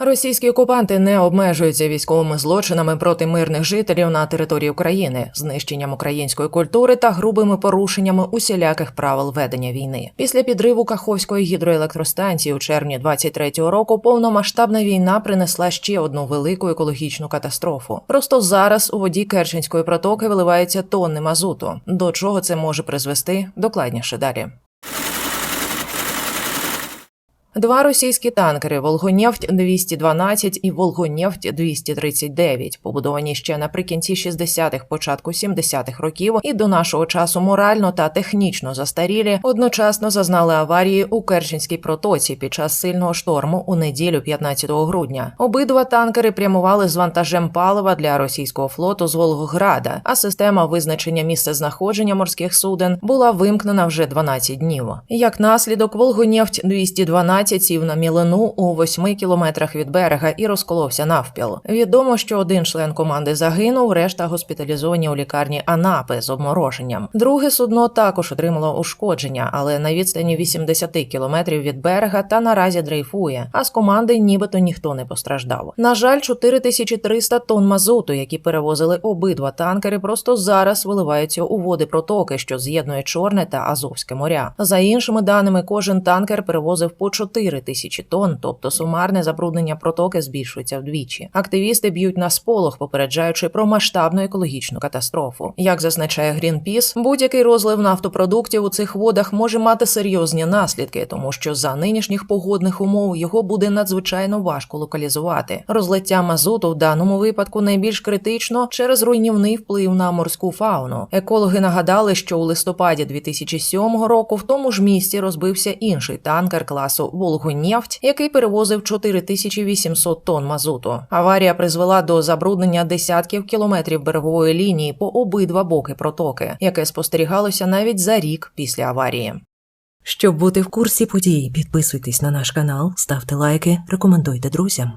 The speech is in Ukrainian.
Російські окупанти не обмежуються військовими злочинами проти мирних жителів на території України, знищенням української культури та грубими порушеннями усіляких правил ведення війни. Після підриву Каховської гідроелектростанції у червні 23-го року повномасштабна війна принесла ще одну велику екологічну катастрофу. Просто зараз у воді Керченської протоки виливаються тонни мазуту. До чого це може призвести? Докладніше далі. Два російські танкери Волгонефть 212 і Волгонефть 239 побудовані ще наприкінці 60-х, початку 70-х років і до нашого часу морально та технічно застарілі, одночасно зазнали аварії у Керченській протоці під час сильного шторму у неділю 15 грудня. Обидва танкери прямували з вантажем палива для російського флоту з Волгограда, а система визначення місця знаходження морських суден була вимкнена вже 12 днів. Як наслідок, Волгонефть 212 сів на мілину у 8 кілометрах від берега і розколовся навпіл. Відомо, що один член команди загинув, решта госпіталізовані у лікарні Анапи з обмороженням. Друге судно також отримало ушкодження, але на відстані 80 кілометрів від берега та наразі дрейфує. А з команди нібито ніхто не постраждав. На жаль, 4300 тонн мазуту, які перевозили обидва танкери, просто зараз виливаються у води протоки, що з'єднує Чорне та Азовське моря. За іншими даними, кожен танкер перевозив по 4 тисячі тонн, тобто сумарне забруднення протоки збільшується вдвічі. Активісти б'ють на сполох, попереджаючи про масштабну екологічну катастрофу. Як зазначає Greenpeace, будь-який розлив нафтопродуктів у цих водах може мати серйозні наслідки, тому що за нинішніх погодних умов його буде надзвичайно важко локалізувати. Розлиття мазуту в даному випадку найбільш критично через руйнівний вплив на морську фауну. Екологи нагадали, що у листопаді 2007 року в тому ж місті розбився інший танкер класу Волгонефть, який перевозив 4800 тонн мазуту. Аварія призвела до забруднення десятків кілометрів берегової лінії по обидва боки протоки, яке спостерігалося навіть за рік після аварії. Щоб бути в курсі подій, підписуйтесь на наш канал, ставте лайки, рекомендуйте друзям.